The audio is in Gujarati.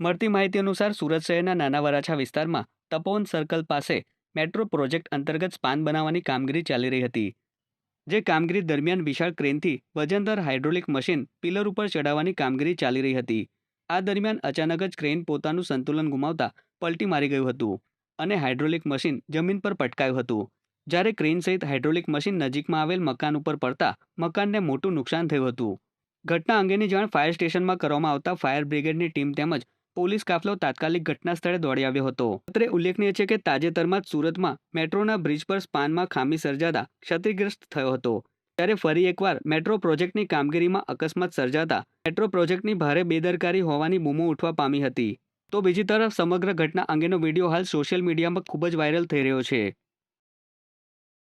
મળતી માહિતી અનુસાર સુરત શહેરના નાના વરાછા વિસ્તારમાં તપોવન સર્કલ પાસે મેટ્રો પ્રોજેક્ટ અંતર્ગત સ્પાન બનાવવાની કામગીરી ચાલી રહી હતી, જે કામગીરી દરમિયાન વિશાળ ક્રેનથી વજનદાર હાઇડ્રોલિક મશીન પિલર ઉપર ચડાવવાની કામગીરી ચાલી રહી હતી. આ દરમિયાન અચાનક જ ક્રેન પોતાનું સંતુલન ગુમાવતા પલટી મારી ગયું હતું અને હાઇડ્રોલિક મશીન જમીન પર પટકાયું હતું. જ્યારે ક્રેન સહિત હાઇડ્રોલિક મશીન નજીકમાં આવેલ મકાન ઉપર પડતા મકાનને મોટું નુકસાન થયું હતું. ઘટના અંગેની જાણ ફાયર સ્ટેશનમાં કરવામાં આવતા ફાયર બ્રિગેડની ટીમ તેમજ પોલીસ કાફલો તાત્કાલિક ઘટના સ્થળે દોડી આવ્યો હતો. અત્રે ઉલ્લેખનીય છે કે તાજેતરમાં જ સુરતમાં મેટ્રોના બ્રિજ પર સ્પાનમાં ખામી સર્જાતા ક્ષતિગ્રસ્ત થયો હતો. ત્યારે ફરી એકવાર મેટ્રો પ્રોજેક્ટની કામગીરીમાં અકસ્માત સર્જાતા મેટ્રો પ્રોજેક્ટની ભારે બેદરકારી હોવાની બૂમો ઉઠવા પામી હતી. તો બીજી તરફ સમગ્ર ઘટના અંગેનો વીડિયો હાલ સોશિયલ મીડિયામાં ખૂબ જ વાયરલ થઈ રહ્યો છે.